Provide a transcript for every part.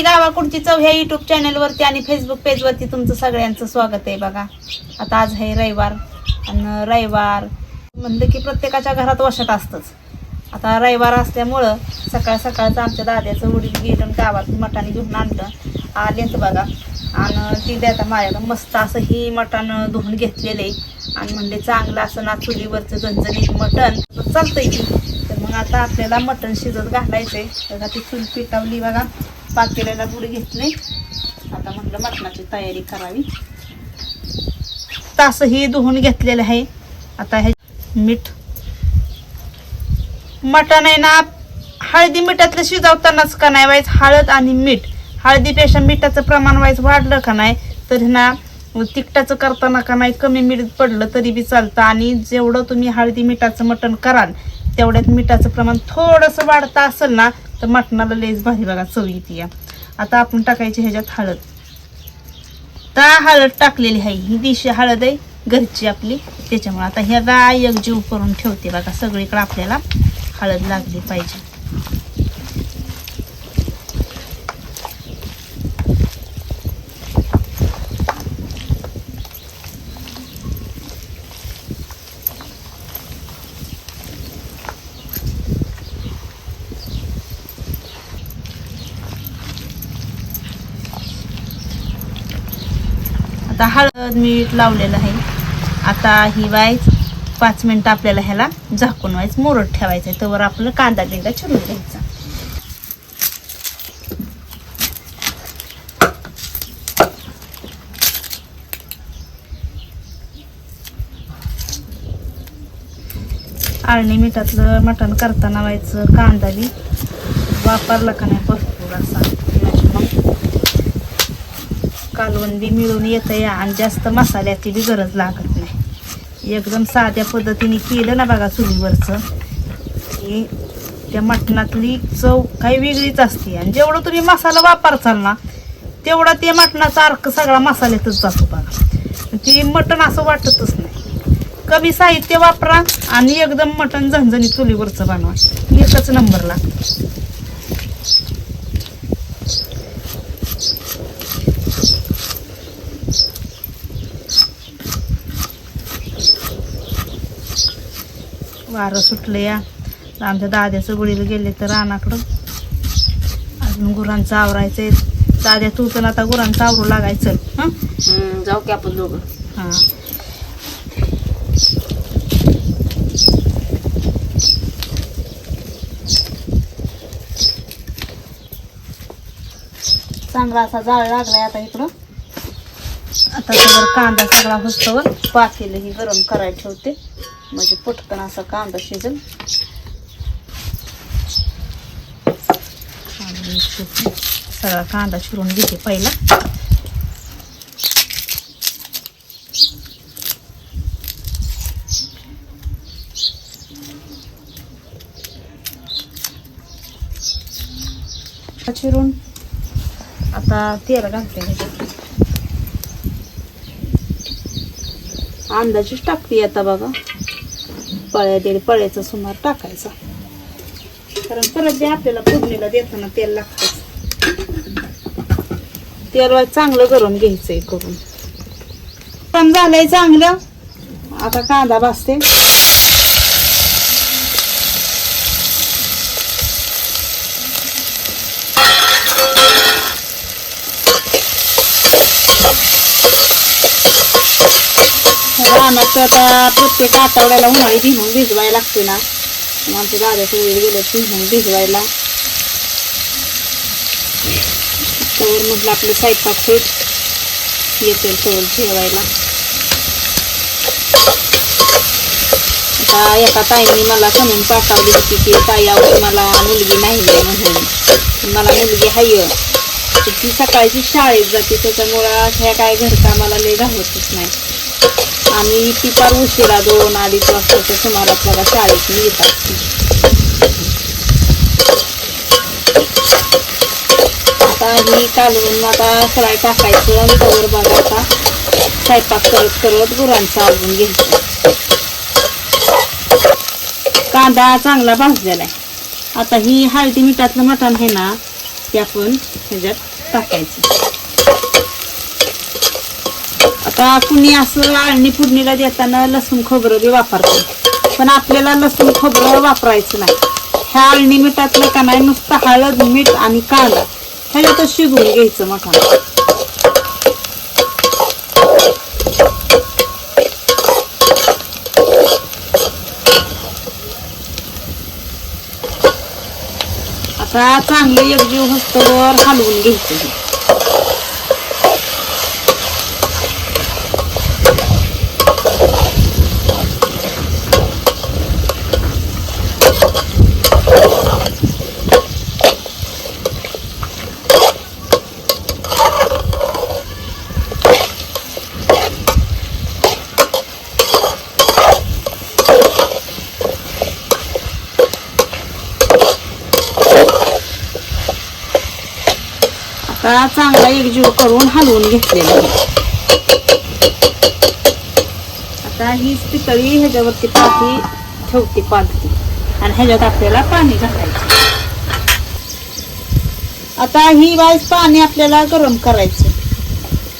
मंडळी गावाकडची चव ह्या युट्यूब चॅनलवरती आणि फेसबुक पेजवरती तुमचं सगळ्यांचं स्वागत आहे बघा. आता आज आहे रविवार आणि रविवार म्हणलं की प्रत्येकाच्या घरात वशात असतंच. आता रविवार असल्यामुळं सकाळ सकाळचं आमच्या दाद्याचं वडील गेलं गावात मटाने घेऊन आणलं. आलेच बघा. आणि ती आता माझ्याकडं मस्त असं ही मटण धुवून घेतलेलं आहे. आणि म्हणले चांगलं असं ना चुलीवरचं झणझणीत मटण. चालतंय की. तर मग आता आपल्याला मटण शिजत घालायचं आहे बघा ती चूल पिटावली बघा. पातेल्याला गुड घेतले. आता म्हटलं मटणाची तयारी करावी. तास ही धुवून घेतलेलं आहे. आता हे मीठ. मटण आहे ना हळदी मिठातलं शिजवतानाच का नाही व्हायचं? हळद आणि मीठ. हळदीपेक्षा मिठाचं प्रमाण व्हायचं वाढलं का नाही? तर ना तिखटाचं करताना का नाही कमी मीठ पडलं तरी बी चालतं. आणि जेवढं तुम्ही हळदी मिठाचं मटण कराल तेवढ्यात मिठाचं प्रमाण थोडंसं वाढतं असेल ना तर मटणाला लेस भारी बघा चव येते आता आपण टाकायची ह्याच्यात हळद. ता हळद टाकलेली आहे ही दिशी हळद आहे घरची आपली. त्याच्यामुळे आता ह्या एकजीव करून ठेवते बघा सगळीकडे आपल्याला हळद लागली पाहिजे. आता हळद मीठ लावलेलं आहे. आता ही वायच पाच मिनटं आपल्याला ह्याला झाकून व्हायच मोरट ठेवायचं आहे तोवर आपलं कांदा बिंदा चिरून घ्यायचा. आळणी मिठातलं मटण करताना व्हायचं कांदा बी वापरला का नाही भरपूर असा. कालवण बी मिळून येतं या आणि जास्त मसाल्याची बी गरज लागत नाही. एकदम साध्या पद्धतीने केलं ना बघा चुलीवरचं की त्या मटणातली चव काही वेगळीच असते. आणि जेवढं तुम्ही मसाला वापरचाल ना तेवढा ते मटणाचा अर्क सगळा मसाल्यातच जातो बघा. ती मटण असं वाटतच नाही. कमी साहित्य वापरा आणि एकदम मटण झणझणीत चुलीवरचं बनवा. एकच नंबर लागतो वारं सुटलं या आमच्या दाद्याचं वडील गेले तर रानाकडं. अजून गुरांचं आवरायचंय. दाद्या तू पण आता गुरांचं आवरू लागायचं हं? जाऊ की आपण दोघं. हां. चांगला असा जाळ लागलाय आता इकडं. आता त्यावर कांदा सगळा होस्तवर पातेलं ही गरम करायला ठेवते. म्हणजे पटकन असा कांदा शिजेल. आणि सगळा कांदा चिरून घेते पहिला. चिरून आता तेल घालते ह्याच्यात. अंदाजेच टाकते आता बघा. पळ्या दीड पळ्याचा सुमार टाकायचा. कारण परत जे आपल्याला फोडणीला देताना तेल लागतं तेल चांगलं गरम घ्यायचंय करून. पण झालंय चांगलं. आता कांदा भाजते. रानात आता प्रत्येक आठवड्याला उन्हाळी भिमून भिजवायला लागते ना. मग आमच्या दादाचं वेळ गेलं भिमून भिजवायला. तवर म्हटलं आपलं स्वयंपाक पीठ येते तवर ठेवायला आता एका ताईंनी मला समजून पाठवली होती की ताई आवडी मला मुलगी नाही आहे म्हणून. मला मुलगी हाय ती सकाळची शाळेत जाते त्याच्यामुळं ह्या काय घरकामाला लय होतच नाही. आणि ती फार उशिरा दोन अडीच वाजताच्या सुमारास मला शाळेत येतात आता ही कालवून आता फ्राय टाकायचं आणि बघा आता स्वयंपाक करत करत गुरांचा आवडून घ्यायचा. कांदा चांगला भाजलेला आहे. आता ही हळदी मिठातलं मटण आहे ना ते आपण ह्याच्यात टाकायचं. कुणी असं आळणी फोडणीला देताना लसूण खोबरं बी वापरतो पण आपल्याला लसूण खोबरं वापरायचं नाही. ह्या आळणी मिठातलं का नाही नुसतं हळद मीठ आणि कांदा. ह्याच्यातच शिजवून घ्यायचं मठाला आता चांगलं एकजीव हस्तवर हलवून घ्यायचं हे. आता चांगला करून हलवून घेतलेलं आहे. आता ही पितळी ह्याच्यावरती पाठी ठेवते पालती आणि ह्याच्यात आपल्याला पाणी घालायचं. आता ही वाईस पाणी आपल्याला गरम करायचं.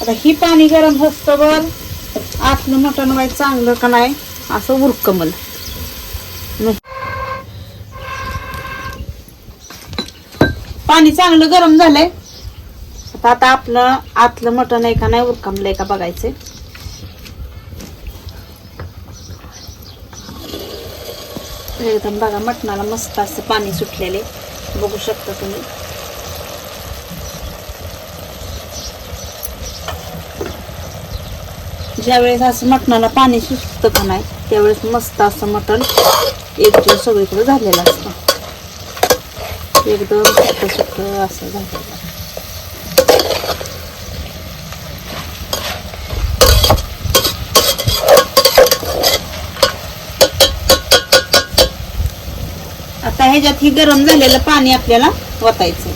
आता ही पाणी गरम असतोवर आतलं मटण वाईस चांगलं का नाही असं उरकमल पाणी चांगलं गरम झालंय. आता आता आपलं आतलं मटण आहे का नाही उरकमलंय का बघायचं एकदम बघा मटणाला मस्त असं पाणी सुटलेले. बघू शकता तुम्ही. ज्यावेळेस असं मटणाला पाणी सुटतं का नाही त्यावेळेस मस्त असं मटण एकजीव सगळीकडे झालेलं असतं. एकदम सुट्ट सुट्ट असं झालेलं आता ह्याच्यात ही गरम झालेलं पाणी आपल्याला वतायचं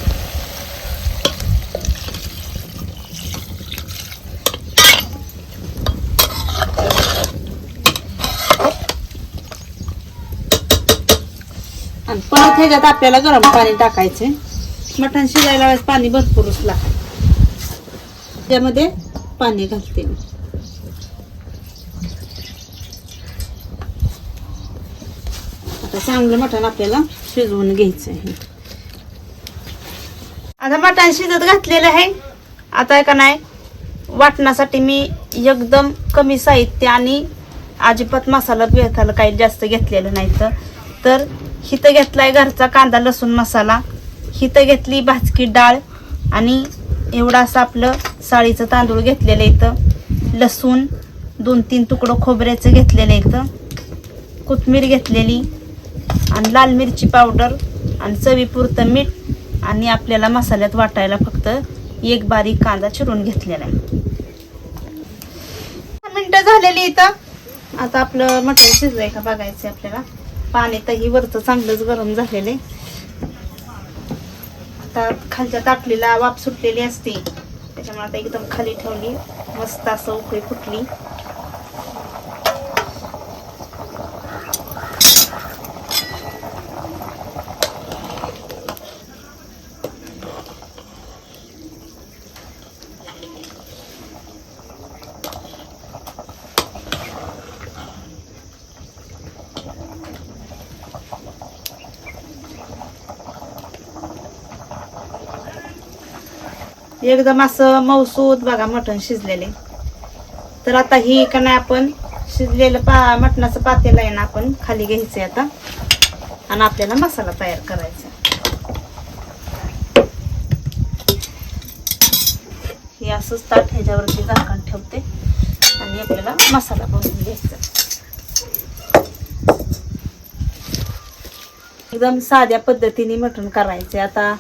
आणि परत ह्याच्यात आपल्याला गरम पाणी टाकायचे मटण शिजायला वेळेस पाणी भरपूरच लागतं त्यामध्ये पाणी घालते मी. आता चांगलं मटण आपल्याला शिजवून घ्यायचं आहे. आता मटण शिजत घातलेलं आहे. आता का नाही वाटण्यासाठी मी एकदम कमी साहित्य आणि अजिबात मसाला घेताला काही जास्त घेतलेलं नाही तर. तर हिथं घेतलाय घरचा कांदा लसूण मसाला. हिथं घेतली भाजकी डाळ आणि एवढा असं आपलं साळीचं तांदूळ घेतलेलं इथं. लसूण दोन तीन तुकडं खोबऱ्याचं घेतलेलं इथं. कोथमीर घेतलेली. आणि लाल मिरची पावडर आणि चवीपुरतं मीठ आणि आपल्याला मसाल्यात वाटायला फक्त एक बारीक कांदा चिरून घेतलेला आहे. दहा मिनटं झालेली इथं. आता आपलं मटण शिजलंय का बघायचं आपल्याला. पाणी तही वरचं चांगलंच गरम झालेलं आहे. आता खालच्या ताटलीला वाफ सुटलेली असते. त्याच्यामुळे आता एकदम खाली ठेवली. मस्त असं उकळी फुटली. एकदम असं मौसूद बघा मटण शिजलेले. तर आता ही का नाही आपण शिजलेलं पा मटणाचं पातेलं आहे ना आपण खाली घ्यायचंय आता. आणि आपल्याला मसाला तयार करायचा हे असंच ताट ह्याच्यावरती झाकण ठेवते. आणि आपल्याला मसाला बनवून घ्यायचा एकदम साध्या पद्धतीने मटण करायचे आता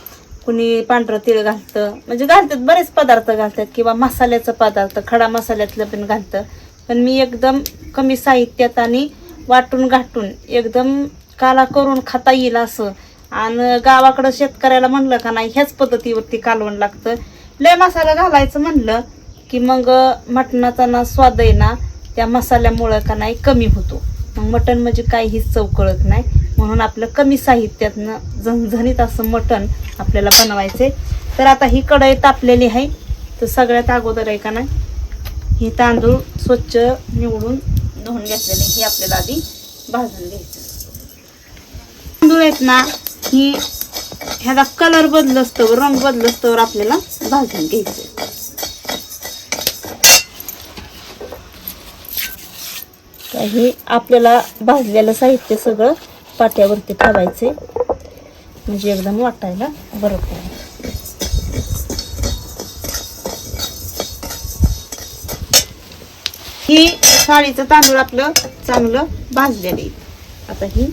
कुणी पांढरं तिळ घालतं. म्हणजे घालतात बरेच पदार्थ घालतात किंवा मसाल्याचं पदार्थ खडा मसाल्यातलं पण घालतं. पण मी एकदम कमी साहित्यात आणि वाटून घाटून एकदम काला करून खाता येईल असं. आणि गावाकडं शेतकऱ्याला म्हणलं का नाही ह्याच पद्धतीवरती कालवण लागतं. लय मसाला घालायचं म्हणलं की मग मटणाचा ना स्वाद आहे ना त्या मसाल्यामुळं का नाही कमी होतो. मग मटण म्हणजे काहीच चव कळत नाही. म्हणून आपलं कमी साहित्यातनं झणझणीत असं मटण आपल्याला बनवायचे तर आता ही कढई तापलेली आहे. तर सगळ्यात अगोदर आहे का नाही हे तांदूळ स्वच्छ निवडून धुवून घेतलेले हे आपल्याला आधी भाजून घ्यायचं. तांदूळ आहेत ना ही ह्याचा कलर बदल असतो रंग बदल असतो आपल्याला भाजून घ्यायचं हे आपल्याला भाजलेलं साहित्य सगळं पाट्यावरती ठेवायचे. म्हणजे एकदम वाटायला बरं पडेल. ही साडीचं तांदूळ आपलं चांगलं भाजलेलं येईल आता ही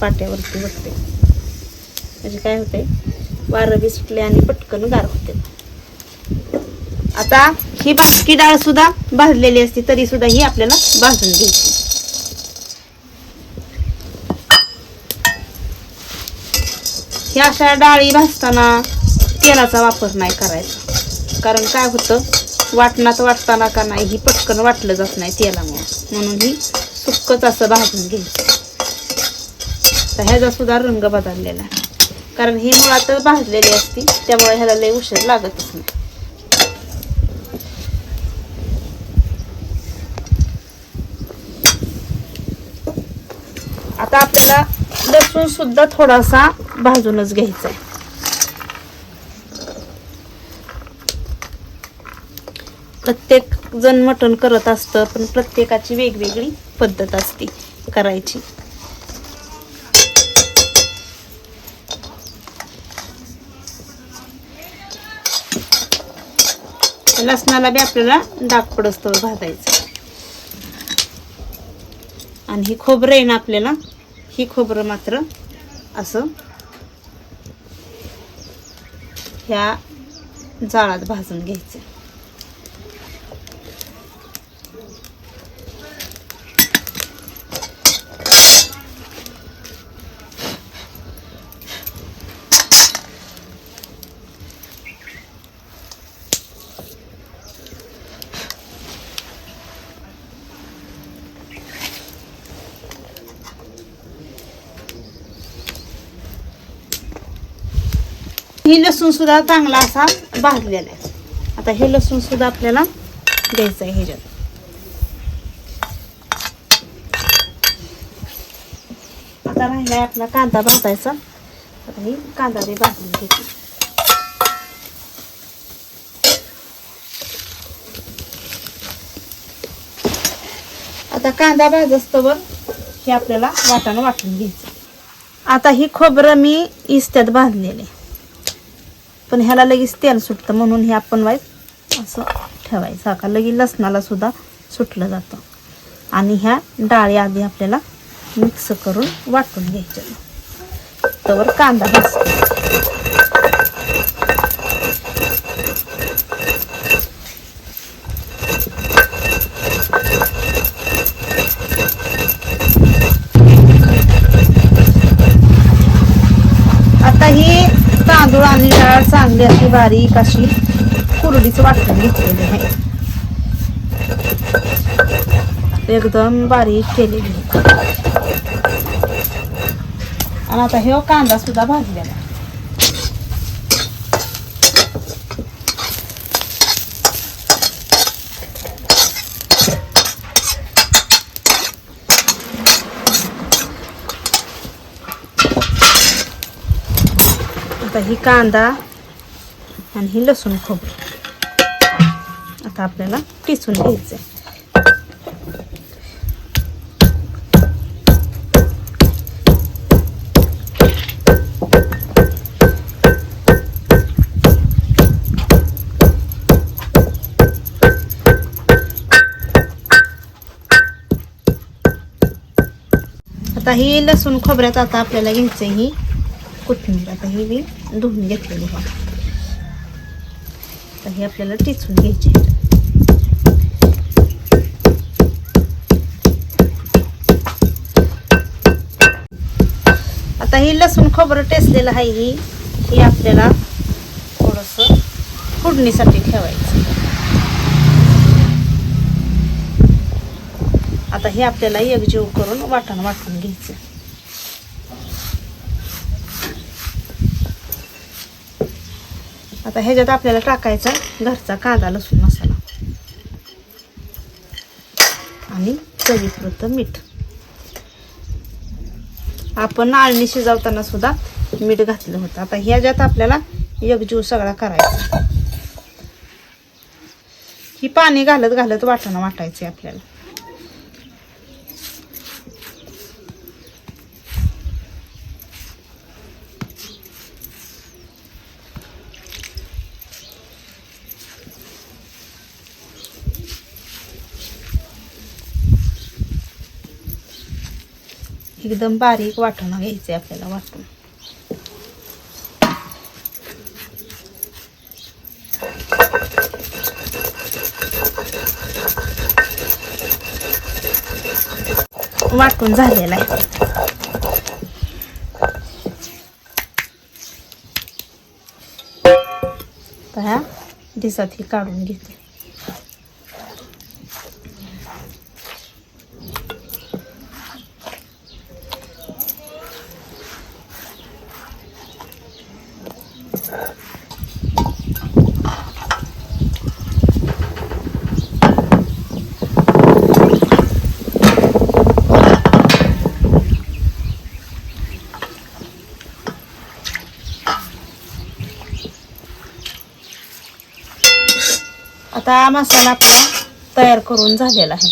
पाट्यावरती बघते. म्हणजे काय होते वारं बी सुटले आणि पटकन गार होते. आता ही बाकी डाळ सुद्धा भाजलेली असती तरी सुद्धा ही आपल्याला भाजून घ्यायची. ह्या अशा डाळी भाजताना तेलाचा वापर नाही करायचा. कारण काय होतं? वाटणात वाटताना का नाही ही पटकन वाटलं जात नाही तेलामुळे. म्हणून ही सुक्कच असं भाजून घ्यायचं. तर ह्याचा सुद्धा रंग बदललेला आहे. कारण ही मुळात भाजलेली असती त्यामुळे ह्याला लई उशीर लागतच नाही. आता आपल्याला लसूण सुद्धा थोडासा भाजूनच घ्यायचं आहे प्रत्येक जण मटण करत असतं पण प्रत्येकाची वेगवेगळी पद्धत असते करायची. लसणाला बी आपल्याला डाग पडस्तवर भाजायचं. आणि ही खोबरं आहे ना आपल्याला ही खोबरं मात्र असं ह्या जाळात भाजून घ्यायचं. ही लसूण सुद्धा चांगला असा भाजलेला आहे. आता हे लसूण सुद्धा आपल्याला द्यायचं आहे ह्याच्यात. आता राहिलाय आपला कांदा भाजायचा. आता ही कांदा बी भाजून घ्यायची आता कांदा भाजस्तवर हे आपल्याला वाटाणं वाटून घ्यायचं. आता ही खोबरं मी इस्त्यात भाजलेले. पण ह्याला लगेच तेल सुटतं म्हणून हे आपण वाईट असं ठेवायचं. का लगेच लसणाला सुद्धा सुटलं जातं. आणि ह्या डाळी आधी आपल्याला मिक्स करून वाटून घ्यायच्या. तर कांदा भाजतो. चांगली बारीक अशी कुरडीच वाटून घेतलेली आहे एकदम बारीक केलेली आणि आता हे कांदा सुद्धा भाजलेला आता ही कांदा आणि ही लसूण खोबरं. आता आपल्याला टिचून घ्यायचं आहे आता ही लसूण खोबऱ्यात आता आपल्याला घ्यायचं आहे ही कोथिंबीर. आता ही मी धुवून घेतलेली आहे आता हे आपल्याला टिचून घ्यायची आता ही लसूण खोबरं टेचलेलं आहे ही. ही आपल्याला थोडंसं फोडणीसाठी ठेवायचं. आता हे आपल्याला एकजीव करून वाटण वाटून घ्यायचं. आता ह्याच्यात आपल्याला टाकायचा घरचा कांदा लसूण मसाला. आणि चवीपुरतं मीठ. आपण नाळणी शिजवताना सुद्धा मीठ घातलं होतं. आता ह्याच्यात आपल्याला एकजीव सगळा करायचा. ही पाणी घालत घालत वाटणं वाटायचे आपल्याला. एकदम बारीक वाटणं घ्यायचे आपल्याला वाटून. वाटून झालेला आहे. तर ह्या ही काढून घेते आता हा मसाला आपला तयार करून झालेला आहे.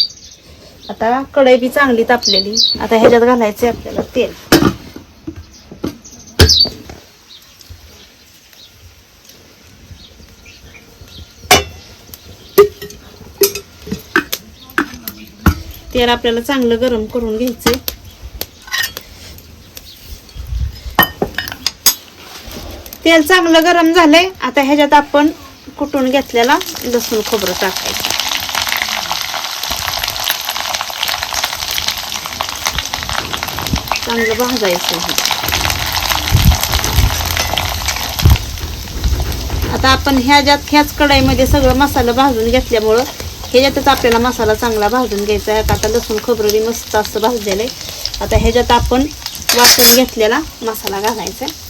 आता कढई बी चांगली तापलेली. आता ह्याच्यात घालायचे आपल्याला तेल. तेल आपल्याला चांगलं गरम करून घ्यायचे तेल चांगलं गरम झालंय. आता ह्याच्यात आपण कुटून घेतलेला लसूण खोबरं टाकायचं. चांगलं भाजायचं आता आपण ह्याच्यात ह्याच कढाईमध्ये सगळं मसाला भाजून घेतल्यामुळं ह्याच्यातच आपल्याला मसाला चांगला भाजून घ्यायचा आहे. आता लसूण खोबरंही मस्त असं भाजलेलं आहे. आता ह्याच्यात आपण वाटून घेतलेला मसाला घालायचा आहे.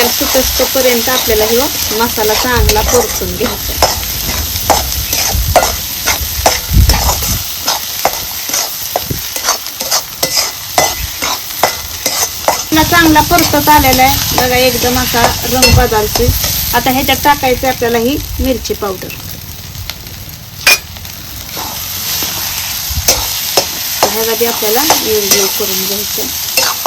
तेल सुटस्तोपर्यंत आपल्याला हा मसाला चांगला परतून घ्यायचा. चांगला परतत आलेला आहे. बघा एकदम असा रंग बदलतोय. आता ह्याच्यात टाकायचं आपल्याला ही मिरची पावडर. ह्या बी आपल्याला येऊ करून घ्यायचं.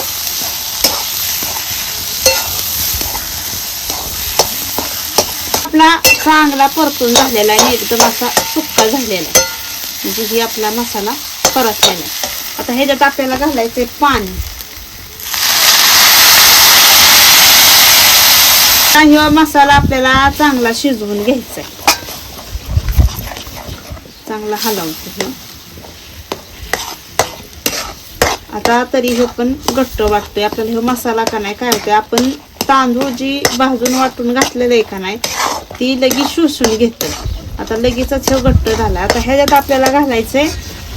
आपला चांगला परतून झालेला आहे आणि एकदम असा सुक्का झालेला आहे. म्हणजे ही आपला मसाला परतलेला आहे. आता ह्याच्यात आपल्याला घालायचे पाणी. आणि हा मसाला आपल्याला चांगला शिजवून घ्यायचा आहे चांगला हलवतो ह्यो. आता तरी हे पण घट्ट वाटतोय. आपल्याला हे मसाला का नाही काय होतंय? आपण तांदूळ जी भाजून वाटून घातलेलं आहे का नाही ती लगेच शोषून घेते. आता लगेचच हे घट्ट झाला. आता ह्याच्यात आपल्याला घालायचंय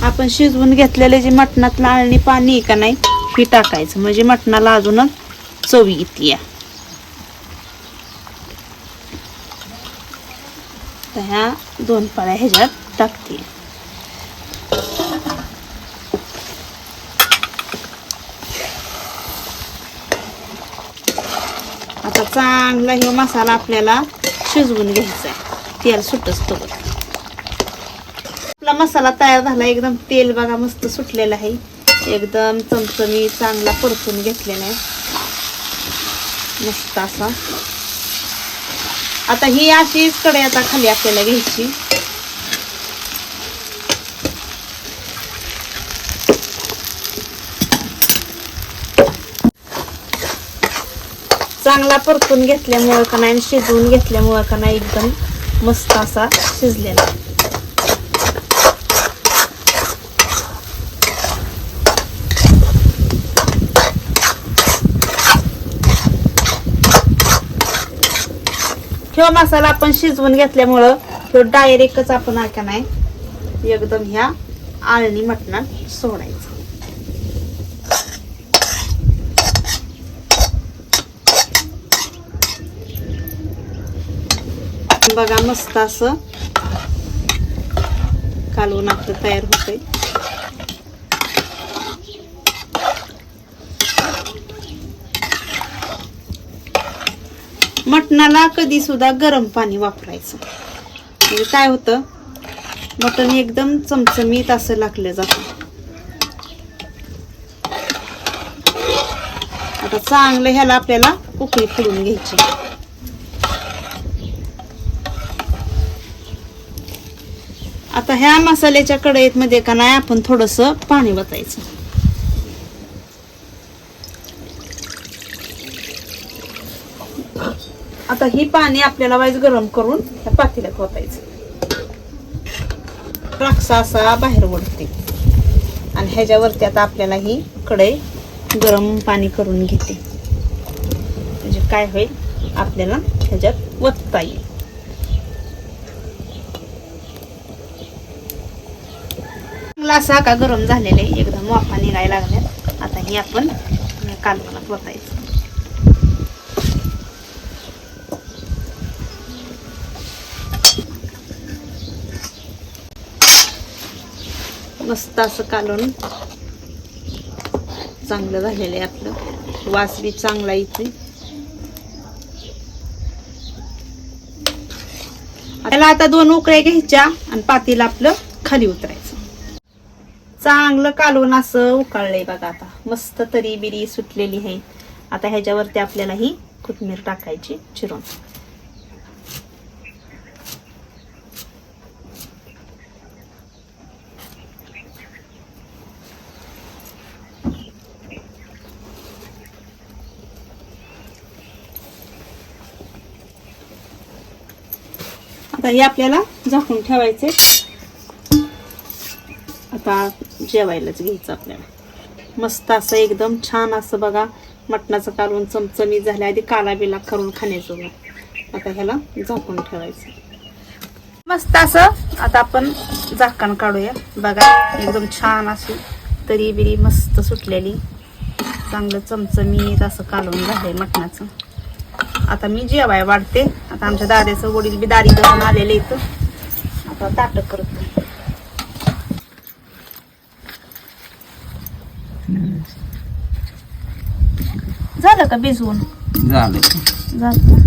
आपण शिजवून घेतलेले जे मटणातलं आळणी पाणी आहे का नाही हे टाकायचं. म्हणजे मटणाला अजूनच चवी येते तर ह्या दोन पाळ्या ह्याच्यात टाकते. आता चांगला हे मसाला आपल्याला शिजवून घ्यायचं आहे तेल सुटच तो आपला मसाला तयार झाला एकदम तेल बघा मस्त सुटलेलं आहे. एकदम चमचमी चांगला परतून घेतलेला आहे. मस्त असा. आता ही अशीच कडे आता खाली आपल्याला घ्यायची. चांगला परतून घेतल्यामुळं का नाही आणि शिजवून घेतल्यामुळं का नाही एकदम मस्त असा शिजलेला. ठेव मसाला आपण शिजवून घेतल्यामुळं तो डायरेक्टच आपण का नाही एकदम ह्या आळणी मटणात सोडायचं. बघा मस्त असं कालवून आपलं तयार होतंय. मटणाला कधी सुद्धा गरम पाणी वापरायचं. म्हणजे काय होतं मटण एकदम चमचमीत असं लागलं जातं. आता चांगलं ह्याला आपल्याला उकळी फिरून घ्यायची. आता ह्या मसाल्याच्या कढईत मध्ये का नाही आपण थोडस पाणी वतायचं. आता ही पाणी आपल्याला वाईज गरम करून ह्या पातेल्यात ओतायचं राक्षा असा बाहेर ओढते आणि ह्याच्यावरती आता आपल्याला ही कढई गरम पाणी करून घेते. म्हणजे काय होईल? आपल्याला ह्याच्यात वतता येईल. चांगला असा का गरम झालेले एकदम वाफा निघायला लागल्या. आता ही आपण कालवणात वतायचं मस्त असं कालून चांगलं झालेलं आहे आपलं. वास बी चांगला इथे त्याला आता दोन उकळ्या घ्यायच्या आणि पातीला आपलं खाली उतरायचं. चांगलं कालवून असं उकळलंय बघा आता. मस्त तरी बिरी सुटलेली आहे. आता ह्याच्यावरती आपल्याला ही कोथिंबीर टाकायची चिरून. आता हे आपल्याला झाकून ठेवायचे. आता जेवायलाच घ्यायचं आपल्याला. मस्त असं एकदम छान असं बघा मटणाचं कालवून चमचमी झाल्या आधी काला बिला करून खाण्याचं आता ह्याला झाकून ठेवायचं. मस्त असं आता आपण झाकण काढूया. बघा एकदम छान अशी तरी बिरी मस्त सुटलेली. चांगलं चमचमीत असं कालवून झालंय मटणाचं. आता मी जेवाय वाढते. आता आमच्या दाद्याचं वडील बी दारी करून आलेले इथं. आता ताटं करतो. झालं का भिजवून? झालं. झालं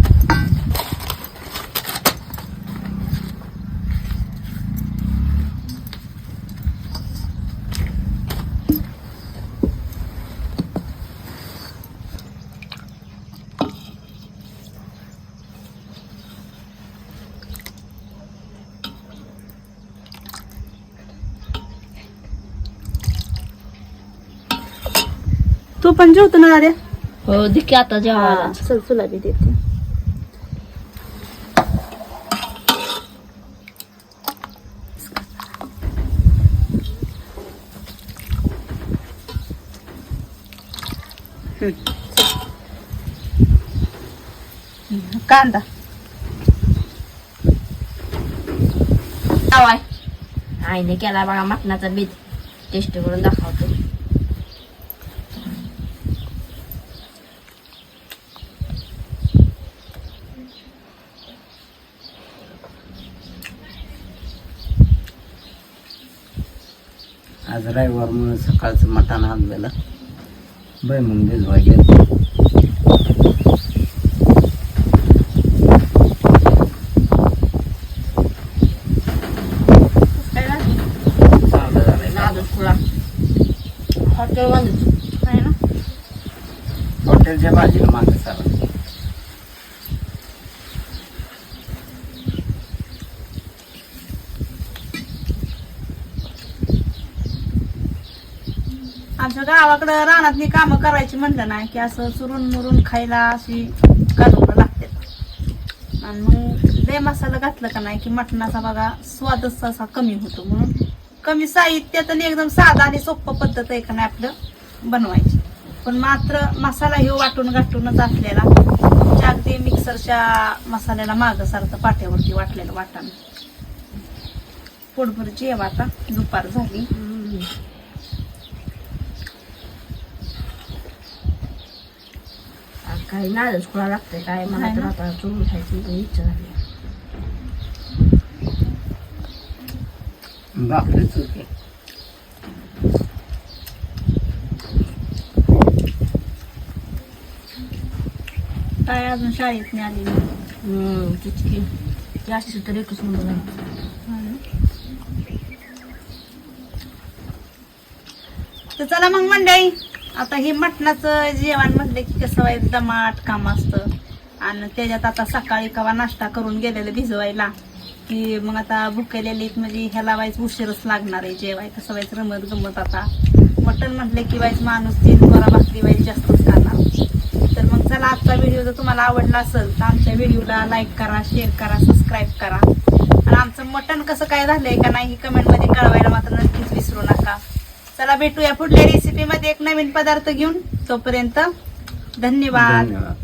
तू पण जेवतो ना दाद्या हो दिकी आता जेवायला. चल तुला बी देते. कांदा. लावाय आईने केला बघा मटणाचा बीज टेस्ट करून दाखवतो. आज रविवार म्हणून सकाळचं मटण आणलेलं. बाय मग भिजवाय गेलं चांगलं झालंय. का? नादूस खुळा हॉटेल बंद आहे ना हॉटेलच्या बाजूला मागे. आमच्या गावाकडं रानातली कामं करायची म्हणलं ना की असं चुरून मुरून खायला अशी कालवणं लागतात. आणि मग लय मसाला घातलं का नाही की मटणाचा बघा स्वादच असा कमी होतो म्हणून कमी साहित्यात एकदम साधा आणि सोपं पद्धत आहे का नाही आपलं बनवायची. पण मात्र मसाला हे वाटून गाठूनच असलेला अगदी मिक्सरच्या मसाल्याला माग सारखं पाट्यावरती वाटलेलं वाटा पोटभर जेव आता दुपार झाली. काही नादच खुळा लागतंय काय मला तर? आता चुरून खायची इच्छा झाली भाकरीच होते काय अजून शाळेत नाही आली. हम्म, तीच की तर एकच नंबर आहे. तर चला मग मंडळी आता हे मटणाचं जेवण म्हटलं की कसं व्हायचं दमाट काम असतं. आणि त्याच्यात आता सकाळी कवा नाश्ता करून गेलेलं भिजवायला की मग आता भुकेलेली म्हणजे ह्याला व्हायचं उशीरच लागणार आहे जेवाय. कसं व्हायचं रमत गमत आता. मटण म्हटलं की व्हायचं माणूस तीन बरा भाकरी व्हायची जास्तच खाणार. तर मग चला आजचा व्हिडिओ जर तुम्हाला आवडला असेल तर आमच्या व्हिडिओला लाईक करा शेअर करा सबस्क्राईब करा. आणि आमचं मटण कसं काय झालंय का नाही कमेंटमध्ये कळवायला मात्र नक्कीच विसरू नका. चला भेटूया पुढल्या रेसिपीमध्ये एक नवीन पदार्थ घेऊन तोपर्यंत धन्यवाद. धन्यवाद.